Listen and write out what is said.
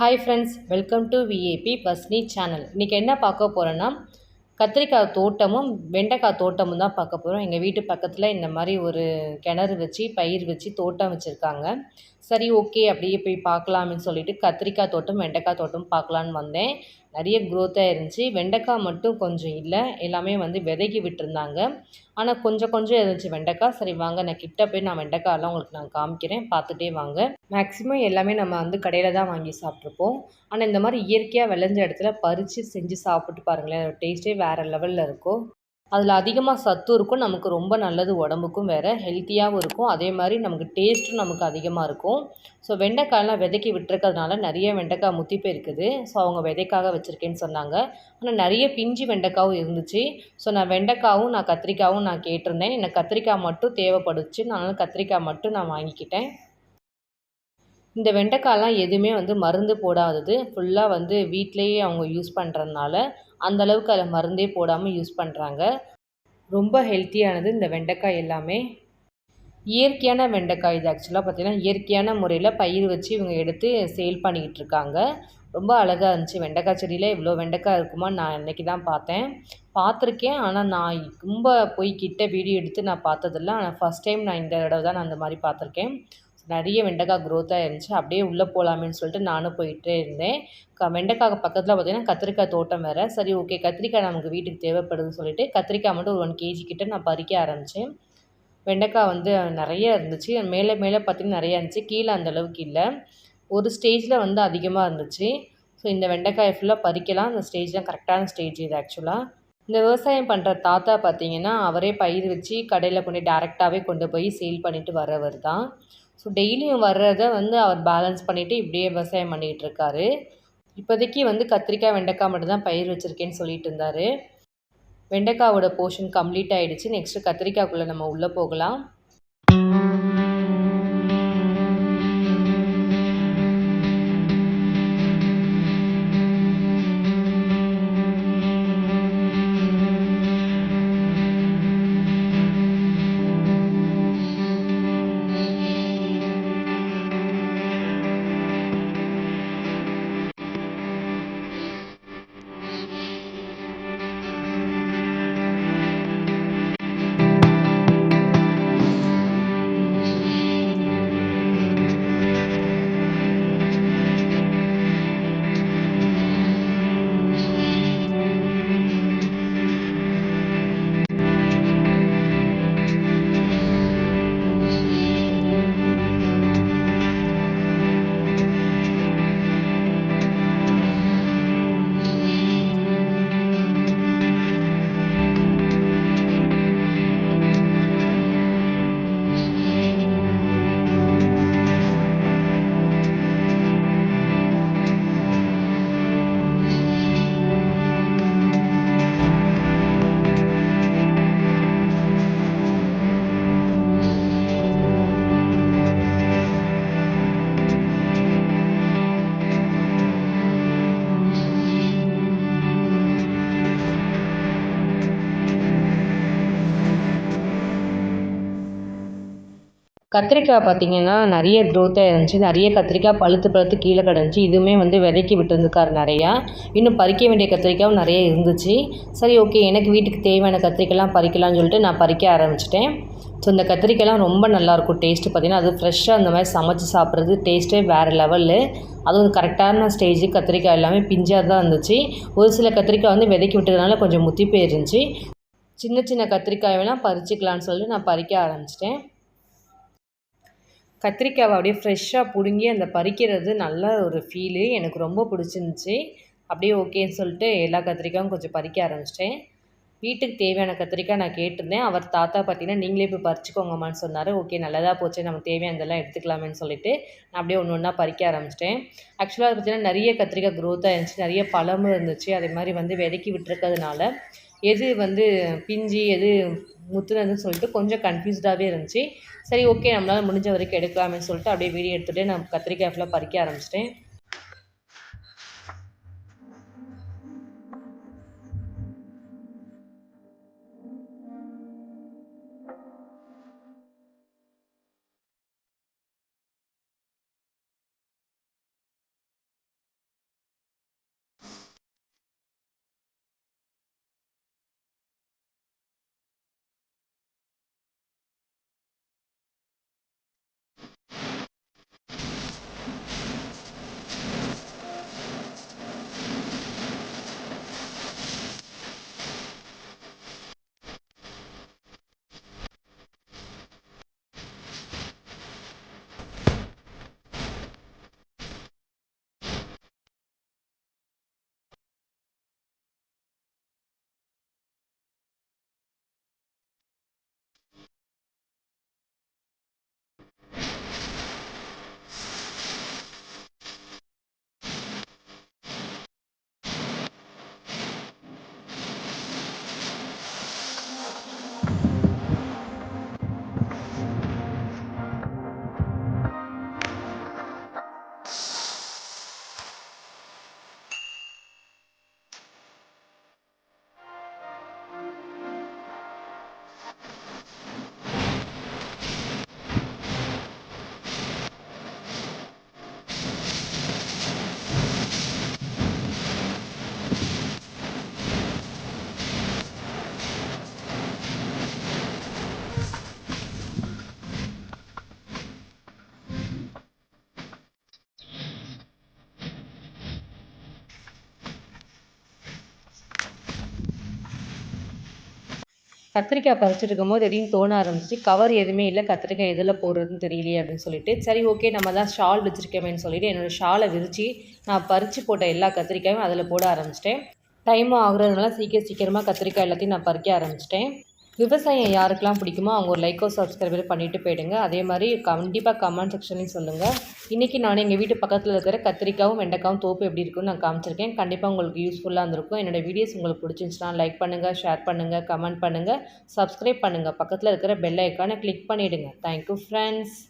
Hi friends welcome to V A B பஸ்னி channel இன்றைக்கி என்ன பார்க்க போகிறோன்னா கத்திரிக்காய் தோட்டமும் வெண்டைக்காய் தோட்டமும் தான் பார்க்க போகிறோம் எங்கள் வீட்டு பக்கத்தில் இந்த மாதிரி ஒரு கிணறு வச்சு பயிர் வச்சு தோட்டம் வச்சுருக்காங்க. சரி ஓகே அப்படியே போய் பார்க்கலாம்னு சொல்லிட்டு கத்திரிக்காய் தோட்டம் வெண்டைக்காய் தோட்டம் பார்க்கலான்னு வந்தேன். நிறைய க்ரோத்தாக இருந்துச்சு. வெண்டைக்காய் மட்டும் கொஞ்சம் இல்லை எல்லாமே வந்து விதைக்கி விட்டுருந்தாங்க. ஆனால் கொஞ்சம் கொஞ்சம் இருந்துச்சு வெண்டைக்காய் சரி வாங்க நான் கிட்ட போய் நான் வெண்டைக்காயெல்லாம் உங்களுக்கு நான் காமிக்கிறேன். பார்த்துட்டே வாங்க. மேக்ஸிமம் எல்லாமே நம்ம வந்து கடையில் தான் வாங்கி சாப்பிட்ருப்போம் ஆனால் இந்த மாதிரி இயற்கையாக விளைஞ்ச இடத்துல பறித்து செஞ்சு சாப்பிட்டு பாருங்களேன். டேஸ்ட்டே வேறு லெவலில் இருக்கும். அதில் அதிகமாக சத்தும் இருக்கும் நமக்கு ரொம்ப நல்லது உடம்புக்கும் வேறு ஹெல்த்தியாகவும் இருக்கும். அதே மாதிரி நமக்கு டேஸ்ட்டும் நமக்கு அதிகமாக இருக்கும். ஸோ வெண்டைக்காயெலாம் விதைக்கி விட்டுருக்கிறதுனால நிறைய வெண்டைக்காய் முத்தி போயிருக்குது. ஸோ அவங்க விதைக்காக வச்சுருக்கேன்னு சொன்னாங்க. ஆனால் நிறைய பிஞ்சு வெண்டைக்காவும் இருந்துச்சு. ஸோ நான் வெண்டைக்காவும் நான் கத்திரிக்காவும் நான் கேட்டிருந்தேன். எனக்கு கத்திரிக்காய் மட்டும் தேவைப்படுச்சு. நான் கத்திரிக்காய் மட்டும் நான் வாங்கிக்கிட்டேன். இந்த வெண்டைக்காயெலாம் எதுவுமே வந்து மருந்து போடாதது. ஃபுல்லாக வந்து வீட்டிலேயே அவங்க யூஸ் பண்ணுறதுனால அந்தளவுக்கு அதில் மருந்தே போடாமல் யூஸ் பண்ணுறாங்க ரொம்ப ஹெல்த்தியானது இந்த வெண்டைக்காய் எல்லாமே. இயற்கையான வெண்டைக்காய் இது ஆக்சுவலாக பார்த்திங்கன்னா இயற்கையான முறையில் பயிர் வச்சு இவங்க எடுத்து சேல் பண்ணிக்கிட்டு இருக்காங்க. ரொம்ப அழகாக இருந்துச்சு. வெண்டைக்காய் செடியில் இவ்வளோ வெண்டைக்காய் இருக்குமா நான் இன்றைக்கி தான் பார்த்தேன். பார்த்துருக்கேன். ஆனால் நான் ரொம்ப போய் கிட்ட வீடியோ எடுத்து நான் பார்த்ததில்ல. ஆனால் ஃபஸ்ட் டைம் நான் இந்த தடவை தான் நான் அந்த மாதிரி பார்த்துருக்கேன். நிறைய வெண்டைக்காய் க்ரோத்தாக இருந்துச்சு அப்படியே உள்ளே போகலாமேன்னு சொல்லிட்டு நானும் போயிட்டே இருந்தேன். க வெண்டைக்காய் பக்கத்தில் பார்த்திங்கன்னா கத்திரிக்காய் தோட்டம் வேறு. சரி ஓகே கத்திரிக்காய் நமக்கு வீட்டுக்கு தேவைப்படுதுன்னு சொல்லிட்டு கத்திரிக்காய் மட்டும் ஒரு ஒன் கேஜி கிட்ட நான் பறிக்க ஆரம்பித்தேன் வெண்டைக்காய் வந்து நிறைய இருந்துச்சு. மேலே மேலே பார்த்திங்கன்னா நிறையா இருந்துச்சு. கீழே அந்தளவுக்கு இல்லை. ஒரு ஸ்டேஜில் வந்து அதிகமாக இருந்துச்சு. ஸோ இந்த வெண்டைக்காயை ஃபுல்லாக பறிக்கலாம். அந்த ஸ்டேஜ்லாம் கரெக்டான ஸ்டேஜ் இது ஆக்சுவலாக இந்த விவசாயம் பண்ணுற தாத்தா பார்த்திங்கன்னா அவரே பயிர் வச்சு கடையில் கொண்டு டேரெக்டாகவே கொண்டு போய் சேல் பண்ணிவிட்டு வரவர் தான் ஸோ டெய்லியும் வர்றதை வந்து அவர் பேலன்ஸ் பண்ணிவிட்டு இப்படியே விவசாயம் பண்ணிகிட்டு இருக்காரு. இப்போதைக்கு வந்து கத்திரிக்காய் வெண்டைக்காய் மட்டும்தான் பயிர் வச்சுருக்கேன்னு சொல்லிட்டு இருந்தார். வெண்டைக்காவோட போர்ஷன் கம்ப்ளீட் ஆகிடுச்சு நெக்ஸ்ட்டு கத்திரிக்காய்க்குள்ளே நம்ம உள்ளே போகலாம். கத்திரிக்காய் பார்த்திங்கன்னா நிறைய க்ரோத்தாக இருந்துச்சு. நிறைய கத்திரிக்காய் பழுத்து பழுத்து கீழே கிடந்துச்சு. இதுவுமே வந்து விதைக்கி விட்டுருந்துக்கார் நிறையா. இன்னும் பறிக்க வேண்டிய கத்திரிக்காயும் நிறைய இருந்துச்சு. சரி ஓகே எனக்கு வீட்டுக்கு தேவையான கத்திரிக்காய்லாம் பறிக்கலாம்னு சொல்லிட்டு நான் பறிக்க ஆரம்பிச்சிட்டேன். ஸோ இந்த கத்திரிக்காய்லாம் ரொம்ப நல்லாயிருக்கும். டேஸ்ட்டு பார்த்திங்கன்னா அது ஃப்ரெஷ்ஷாக அந்த மாதிரி சமைச்சு சாப்பிட்றது டேஸ்ட்டே வேறு லெவலு அதுவும் கரெக்டான ஸ்டேஜ் கத்திரிக்காய் எல்லாமே பிஞ்சாக தான் இருந்துச்சு. ஒரு சில கத்திரிக்காய் வந்து விதைக்கி விட்டதுனால கொஞ்சம் முத்தி போயிருந்துச்சு. சின்ன சின்ன கத்திரிக்காய் வேணால் பறிச்சிக்கலான்னு சொல்லிட்டு நான் பறிக்க ஆரம்பிச்சிட்டேன். கத்திரிக்காவை அப்படியே ஃப்ரெஷ்ஷாக பிடுங்கி அந்த பறிக்கிறது நல்ல ஒரு ஃபீலு எனக்கு ரொம்ப பிடிச்சிருந்துச்சி. அப்படியே ஓகேன்னு சொல்லிட்டு எல்லா கத்திரிக்காயும் கொஞ்சம் பறிக்க ஆரம்பிச்சிட்டேன். வீட்டுக்கு தேவையான கத்திரிக்காய் நான் கேட்டிருந்தேன். அவர் தாத்தா பார்த்தீங்கன்னா நீங்களே போய் பறிச்சுக்கோங்கம்மான்னு சொன்னார். ஓகே நல்லதாக போச்சு. நமக்கு தேவையானதெல்லாம் எடுத்துக்கலாமேன்னு சொல்லிட்டு நான் அப்படியே ஒன்று ஒன்றா பறிக்க ஆரம்பிச்சிட்டேன். ஆக்சுவலாக பார்த்தீங்கன்னா நிறைய கத்திரிக்காய் க்ரோத்தாக இருந்துச்சு. நிறைய பழமும் இருந்துச்சு. அதே மாதிரி வந்து விதைக்கி விட்டுருக்கிறதுனால எது வந்து பிஞ்சு எது முத்துனதுன்னு சொல்லிட்டு கொஞ்சம் கன்ஃபியூஸ்டாகவே இருந்துச்சு. சரி ஓகே நம்மளால் முடிஞ்ச வரைக்கும் எடுக்கலாமே சொல்லிட்டு அப்படியே வீடியோ எடுத்துகிட்டே நான் கத்திரிக்காய் ஃபுல்லாக பறிக்க ஆரம்பிச்சிட்டேன். கத்திரிக்காய் பறிச்சுட்டு இருக்கும்போது திடீர்னு தோண ஆரம்பிச்சு கவர் எதுவுமே இல்லை. கத்திரிக்காய் எதில் போடுறதுன்னு தெரியலையே அப்படின்னு சொல்லிட்டு சரி ஓகே நம்ம தான் ஷால் வச்சுருக்கேமேன்னு சொல்லிட்டு என்னோடய ஷாலை விரித்து நான் பறித்து போட்ட எல்லா கத்திரிக்காயும் அதில் போட ஆரம்பிச்சிட்டேன். டைமும் ஆகுறதுனால சீக்கிரம் சீக்கிரமாக கத்திரிக்காய் எல்லாத்தையும் நான் பறிக்க ஆரம்பிச்சிட்டேன். விவசாயம் யாருக்கெல்லாம் பிடிக்குமோ அவங்க ஒரு லைக்கோ சப்ஸ்கிரைபர் பண்ணிவிட்டு போயிடுங்க. அதே மாதிரி கண்டிப்பாக கமெண்ட் செக்ஷன்லையும் சொல்லுங்கள் இன்றைக்கி நான் எங்கள் வீட்டு பக்கத்தில் இருக்கிற கத்திரிக்காவும் வெண்டைக்காவும் தோப்பு எப்படி இருக்குன்னு நான் காமிச்சிருக்கேன். கண்டிப்பாக உங்களுக்கு யூஸ்ஃபுல்லாக இருந்திருக்கும். என்னோடய வீடியோஸ் உங்களுக்கு பிடிச்சிருந்துச்சுன்னா லைக் பண்ணுங்கள் ஷேர் பண்ணுங்கள் கமெண்ட் பண்ணுங்கள் சப்ஸ்கிரைப் பண்ணுங்கள் பக்கத்தில் இருக்கிற பெல் ஐக்கானை கிளிக் பண்ணிவிடுங்க தேங்க்யூ ஃப்ரெண்ட்ஸ்